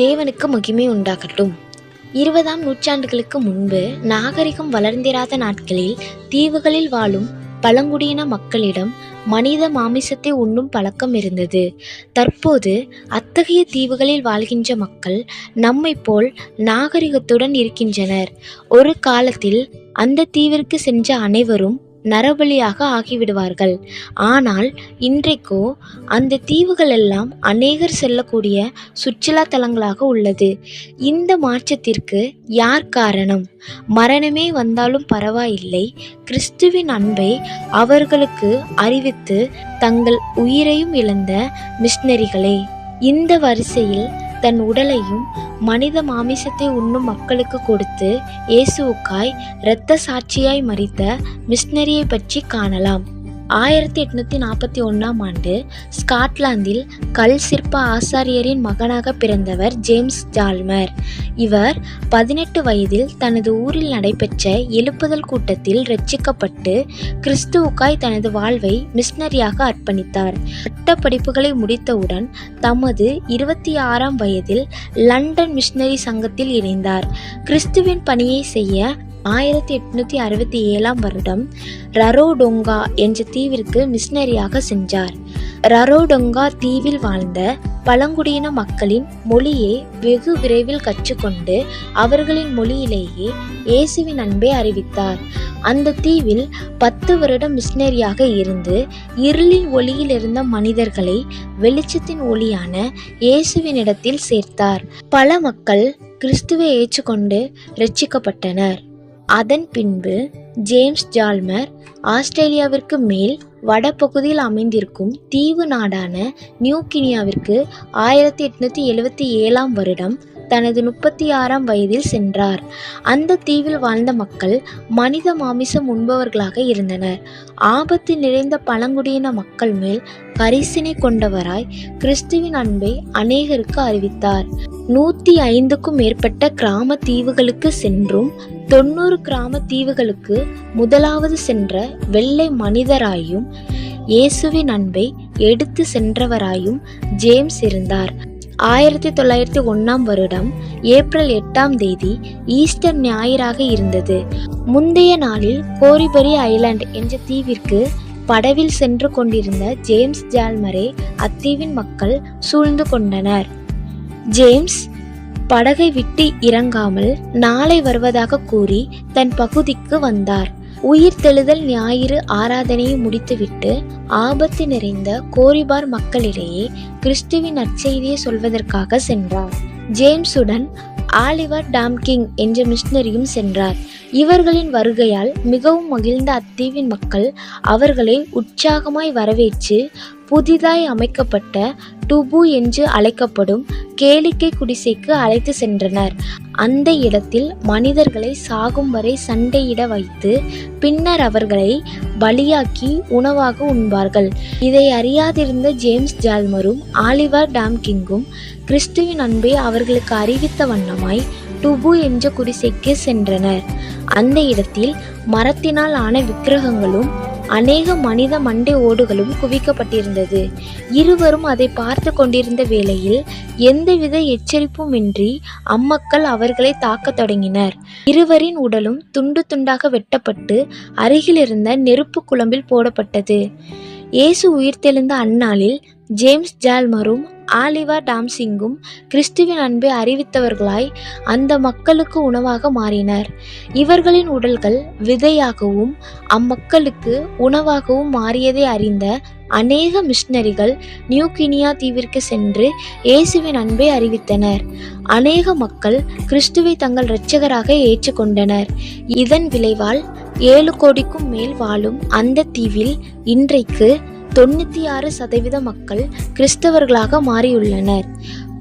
தேவனுக்கு மகிமை உண்டாகட்டும். இருபதாம் நூற்றாண்டுகளுக்கு முன்பு நாகரிகம் வளர்ந்திராத நாட்களில் தீவுகளில் வாழும் பழங்குடியின மக்களிடம் மனித மாமிசத்தை உண்ணும் பழக்கம் இருந்தது. தற்போது அத்தகைய தீவுகளில் வாழ்கின்ற மக்கள் நம்மைப் போல் நாகரிகத்துடன் இருக்கின்றனர். ஒரு காலத்தில் அந்த தீவிற்கு சென்ற அனைவரும் நரபலியாக ஆகிவிடுவார்கள். ஆனால் இன்றைக்கோ அந்த தீவுகள் எல்லாம் அநேகர் செல்லக்கூடிய சுற்றுலா தலங்களாக உள்ளது. இந்த மாற்றத்திற்கு யார் காரணம்? மரணமே வந்தாலும் பரவாயில்லை. கிறிஸ்துவின் அன்பை அவர்களுக்கு அறிவித்து தங்கள் உயிரையும் இழந்த மிஷினரிகளே இந்த வரிசையில் தன் உடலையும் மனித மாமிசத்தை உண்ணும் மக்களுக்கு கொடுத்து இயேசுவுக்காய் இரத்த சாட்சியாய் மறித்த மிஷனரியை பற்றி காணலாம். ஆயிரத்தி எட்நூத்தி நாற்பத்தி ஒன்றாம் ஆண்டு ஸ்காட்லாந்தில் கல் சிற்ப ஆசாரியரின் மகனாக பிறந்தவர் ஜேம்ஸ் ஜால்மர். இவர் பதினெட்டு வயதில் தனது ஊரில் நடைபெற்ற எழுப்புதல் கூட்டத்தில் ரட்சிக்கப்பட்டு கிறிஸ்துவுக்காய் தனது வாழ்வை மிஷனரியாக அர்ப்பணித்தார். பட்ட படிப்புகளை முடித்தவுடன் தமது இருபத்தி ஆறாம் வயதில் லண்டன் மிஷனரி சங்கத்தில் இணைந்தார். கிறிஸ்துவின் பணியை செய்ய ஆயிரத்தி எட்நூத்தி அறுபத்தி ஏழாம் வருடம் ரரோடொங்கா என்ற தீவிற்கு மிஷினரியாக சென்றார். ரரோடொங்கா தீவில் வாழ்ந்த பழங்குடியின மக்களின் மொழியை வெகு விரைவில் கற்றுக்கொண்டு அவர்களின் மொழியிலேயே இயேசுவின் அன்பை அறிவித்தார். அந்த தீவில் பத்து வருடம் மிஷினரியாக இருந்து இருளின் ஒளியில் இருந்த மனிதர்களை வெளிச்சத்தின் ஒளியான இயேசுவினிடத்தில் சேர்த்தார். பல மக்கள் கிறிஸ்துவை ஏற்றுக்கொண்டு ரட்சிக்கப்பட்டனர் அதன் பின்பு ஜேம்ஸ் ஜால்மர் ஆஸ்திரேலியாவிற்கு மேல் வடபகுதியில் அமைந்திருக்கும் தீவு நாடான நியூ கினியாவிற்கு ஆயிரத்தி எட்நூத்தி எழுவத்தி ஏழாம் வருடம் தனது முப்பத்தி ஆறாம் வயதில் சென்றார். அந்த தீவில் வாழ்ந்த மக்கள் மனித மாமிசம் உண்பவர்களாக இருந்தனர். ஆபத்து நிறைந்த பழங்குடியின மக்கள் மேல் கரிசனை கொண்டவராய் கிறிஸ்துவின் அன்பை அநேகருக்கு அறிவித்தார். நூற்றி ஐந்துக்கும் மேற்பட்ட கிராம தீவுகளுக்கு சென்றும் தொண்ணூறு கிராம தீவுகளுக்கு முதலாவது சென்ற வெள்ளை மனிதராயும் இயேசுவின் அன்பை எடுத்து சென்றவராயும் ஜேம்ஸ் இருந்தார். ஆயிரத்தி தொள்ளாயிரத்தி ஒன்றாம் வருடம் ஏப்ரல் எட்டாம் தேதி ஈஸ்டர் ஞாயிறாக இருந்தது. முந்தைய நாளில் கோரிபரி ஐலாண்ட் என்ற தீவிற்கு படவில் சென்று கொண்டிருந்த ஜேம்ஸ் ஜால்மரே அத்தீவின் மக்கள் சூழ்ந்து கொண்டனர். ஜேம்ஸ் படகை விட்டு இறங்காமல் நாளை வருவதாக கூறி தன் பகுதிக்கு வந்தார். உயிர் தெழுதல் ஞாயிறு ஆராதனையை முடித்துவிட்டு ஆபத்து நிறைந்த கோரிபார் மக்களிடையே கிறிஸ்துவின் நற்செய்தியை சொல்வதற்காக சென்றார். ஜேம்ஸுடன் ஆலிவர் டாம்கிங் என்ற மிஷினரியும் சென்றார். இவர்களின் வருகையால் மிகவும் மகிழ்ந்த அத்தீவின் மக்கள் அவர்களை உற்சாகமாய் வரவேற்று புதிதாய் அமைக்கப்பட்ட டுபு என்று அழைக்கப்படும் கேளிக்கை குடிசைக்கு அழைத்து சென்றனர். அந்த இடத்தில் மனிதர்களை சாகும் வரை சண்டையிட வைத்து பின்னர் அவர்களை பலியாக்கி உணவாக உண்பார்கள். இதை அறியாதிருந்த ஜேம்ஸ் ஜால்மரும் ஆலிவர் டாம்கிங்கும் கிறிஸ்துவின் அன்பை அவர்களுக்கு அறிவித்த வண்ணமாய் டுபு என்ற குடிசைக்கு சென்றனர். அந்த இடத்தில் மரத்தினால் ஆன விக்கிரகங்களும் அநேக மனித மண்டை ஓடுகளும் குவிக்கப்பட்டிருந்தது. இருவரும் அதை பார்த்து கொண்டிருந்த வேளையில் எந்தவித எச்சரிப்புமின்றி அம்மக்கள் அவர்களை தாக்கத் தொடங்கினர். இருவரின் உடலும் துண்டு துண்டாக வெட்டப்பட்டு அருகிலிருந்த நெருப்பு குழம்பில் போடப்பட்டது. இயேசு உயிர்த்தெழுந்த அந்நாளில் ஜேம்ஸ் ஜால்மரும் ஆலிவா டாம்சிங்கும் கிறிஸ்துவின் அன்பை அறிவித்தவர்களாய் அந்த மக்களுக்கு உணவாக மாறினர். இவர்களின் உடல்கள் விதையாகவும் அம்மக்களுக்கு உணவாகவும் மாறியதை அறிந்த அநேக மிஷினரிகள் நியூ கினியா தீவிற்கு சென்று இயேசுவின் அன்பை அறிவித்தனர். அநேக மக்கள் கிறிஸ்துவை தங்கள் இரட்சகராக ஏற்றுக்கொண்டனர். இதன் விளைவால் ஏழு கோடிக்கும் மேல் வாழும் அந்த தீவில் இன்றைக்கு தொண்ணூற்றி ஆறு சதவீத மக்கள் கிறிஸ்தவர்களாக மாறியுள்ளனர்.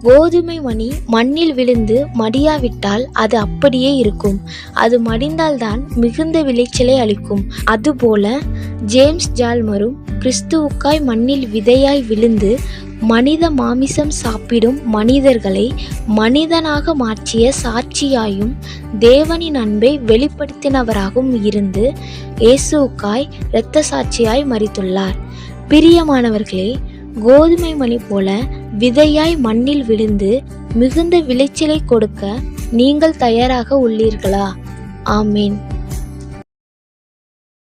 கோதுமை மணி மண்ணில் விழுந்து மடியாவிட்டால் அது அப்படியே இருக்கும். அது மடிந்தால்தான் மிகுந்த விளைச்சலை அளிக்கும். அதுபோல ஜேம்ஸ் ஜால்மரும் கிறிஸ்துவுக்காய் மண்ணில் விதையாய் விழுந்து மனித மாமிசம் சாப்பிடும் மனிதர்களை மனிதனாக மாற்றிய சாட்சியாயும் தேவனின் அன்பை வெளிப்படுத்தினவராகவும் இருந்து இயேசுக்காய் இரத்த சாட்சியாய் மறித்துள்ளார். பிரியமானவர்களே கோதுமை மணி போல விதையாய் மண்ணில் விழுந்து மிகுந்த விளைச்சலை கொடுக்க நீங்கள் தயாராக உள்ளீர்களா? ஆமீன்.